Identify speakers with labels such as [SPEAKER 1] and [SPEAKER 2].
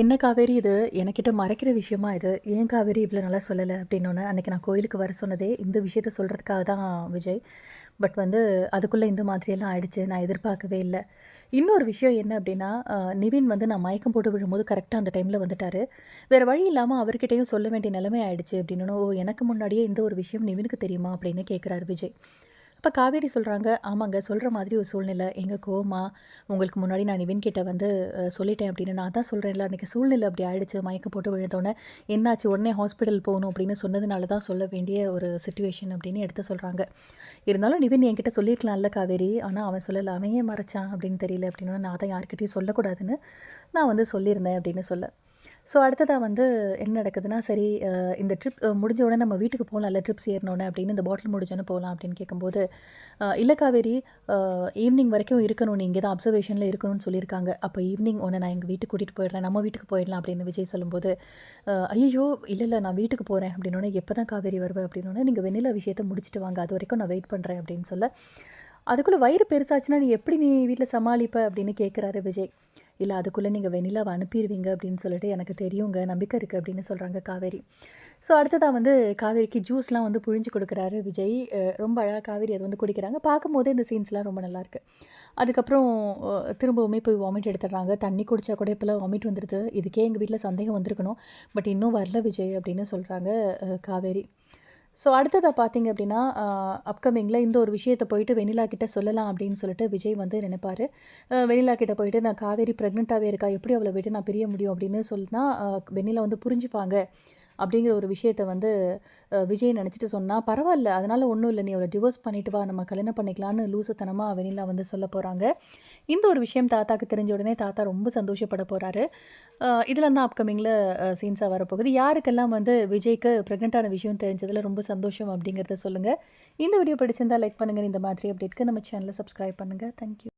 [SPEAKER 1] என்ன காவேரி இது? எனக்கிட்ட மறைக்கிற விஷயமா இது? ஏன் காவேரி இவ்வளோ நல்லா சொல்லலை? அப்படின்னு அன்றைக்கி நான் கோயிலுக்கு வர சொன்னதே இந்த விஷயத்த சொல்கிறதுக்காக தான் விஜய். பட் வந்து அதுக்குள்ளே இந்த மாதிரியெல்லாம் ஆயிடுச்சு. நான் எதிர்பார்க்கவே இல்லை. இன்னொரு விஷயம் என்ன அப்படின்னா நிவின் வந்து நான் மயக்கம் போட்டு விழும்போது கரெக்டாக அந்த டைமில் வந்துட்டார். வேறு வழி இல்லாமல் அவர்கிட்டையும் சொல்ல வேண்டிய நிலைமை ஆயிடுச்சு அப்படின்னு ஓ எனக்கு முன்னாடியே இந்த ஒரு விஷயம் நிவினுக்கு தெரியுமா அப்படின்னு கேட்குறாரு விஜய். அப்போ காவேரி சொல்கிறாங்க ஆமாங்க சொல்கிற மாதிரி ஒரு சூழ்நிலை. எங்கள் கோமா உங்களுக்கு முன்னாடி நான் நிவின் கிட்ட வந்து சொல்லிட்டேன் அப்படின்னு நான் தான் சொல்கிறேன்ல அன்றைக்கி சூழ்நிலை அப்படி ஆயிடுச்சு. மயக்கம் போட்டு விழுந்தோன்னே என்னாச்சு? உடனே ஹாஸ்பிட்டல் போகணும் அப்படின்னு சொன்னதுனால தான் சொல்ல வேண்டிய ஒரு சுச்சுவேஷன் அப்படின்னு எடுத்து சொல்கிறாங்க இருந்தாலும் நிவின் என்கிட்ட சொல்லியிருக்கலாம்ல காவேரி. ஆனால் அவன் சொல்லலை அவன் ஏன் மறைச்சான்? அப்படின்னு தெரியல அப்படின்னு நான் தான் யார்கிட்டையும் சொல்லக்கூடாதுன்னு நான் வந்து சொல்லியிருந்தேன் அப்படின்னு சொல்ல. ஸோ அடுத்ததாக வந்து என்ன நடக்குதுன்னா சரி இந்த ட்ரிப் முடிஞ்ச உடனே நம்ம வீட்டுக்கு போகலாம்ல ட்ரிப்ஸ் ஏறினோன்னே அப்படின்னு இந்த பாட்டில் முடிஞ்சோன்னு போகலாம் அப்படின்னு கேட்கும்போது இல்லை காவேரி ஈவினிங் வரைக்கும் இருக்கணும் நீங்கள் தான் அப்சர்வேஷனில் இருக்கணும்னு சொல்லியிருக்காங்க. அப்போ ஈவினிங் ஒன்று நான் எங்கள் வீட்டுக்கு கூட்டிகிட்டு போயிடுறேன் நம்ம வீட்டுக்கு போயிடலாம் அப்படின்னு விஜய் சொல்லும்போது ஐயோ இல்லை இல்லை நான் வீட்டுக்கு போகிறேன் அப்படின்னோடனே எப்போ தான் காவேரி வருவேன் அப்படின்னோடனே நீங்கள் வெண்ணிலா விஷயத்தை முடிச்சுட்டு வாங்க அது வரைக்கும் நான் வெயிட் பண்ணுறேன் அப்படின்னு சொல்ல அதுக்குள்ளே வயிறு பெருசாச்சுன்னா நீ எப்படி நீ வீட்டில் சமாளிப்ப அப்படின்னு கேட்குறாரு விஜய். இல்லை அதுக்குள்ளே நீங்கள் வெண்ணிலாவை அனுப்பிடுவீங்க அப்படின்னு சொல்லிட்டு எனக்கு தெரியுங்க நம்பிக்கை இருக்குது அப்படின்னு சொல்கிறாங்க காவேரி. ஸோ அடுத்ததாக வந்து காவேரிக்கு ஜூஸ்லாம் வந்து புழிஞ்சு கொடுக்குறாரு விஜய். ரொம்ப அழகாக காவேரி அதை வந்து குடிக்கிறாங்க. பார்க்கும்போதே இந்த சீன்ஸ்லாம் ரொம்ப நல்லாயிருக்கு அதுக்கப்புறம் திரும்பவுமே போய் வாமிட் எடுத்துடுறாங்க. தண்ணி குடித்தா கூட இப்போலாம் வாமிட் வந்துடுது இதுக்கே எங்கள் வீட்டில் சந்தேகம் வந்திருக்கணும். பட் இன்னும் வரல விஜய் அப்படின்னு சொல்கிறாங்க காவேரி. ஸோ அடுத்ததாக பார்த்தீங்க அப்படின்னா அப்கமிங்கில் இந்த ஒரு விஷயத்தை போயிட்டு வெனிலா கிட்ட சொல்லலாம் அப்படின்னு சொல்லிட்டு விஜய் வந்து நினைப்பார். வெனிலா கிட்ட போயிட்டு நான் காவேரி ப்ரெக்னெண்ட்டாகவே இருக்கா? எப்படி அவளை விட்டு நான் பிரிய முடியும்? அப்படின்னு சொல்லினா வெனிலா வந்து புரிஞ்சுப்பாங்க. அப்படிங்கிற ஒரு விஷயத்த வந்து விஜய் நினச்சிட்டு சொன்னால் பரவாயில்ல அதனால் ஒன்றும் இல்லை நீ அவளை டிவோர்ஸ் பண்ணிட்டு வா நம்ம கல்யாணம் பண்ணிக்கலான்னு லூசுத்தனமாக வெனிலா வந்து சொல்ல போகிறாங்க இந்த ஒரு விஷயம் தாத்தாக்கு தெரிஞ்ச உடனே தாத்தா ரொம்ப சந்தோஷப்பட போகிறாரு இதில் தான் அப்கமிங்கில் சீன்ஸாக வரப்போகுது. யாருக்கெல்லாம் வந்து விஜய்க்கு ப்ரெக்னெண்ட்டான விஷயம் தெரிஞ்சதில் ரொம்ப சந்தோஷம் அப்படிங்கிறத சொல்லுங்கள் இந்த வீடியோ பிடிச்சிருந்தால் லைக் பண்ணுங்கள் இந்த மாதிரி அப்டேட்க்கு நம்ம சேனலை சப்ஸ்கிரைப் பண்ணுங்கள் தேங்க்யூ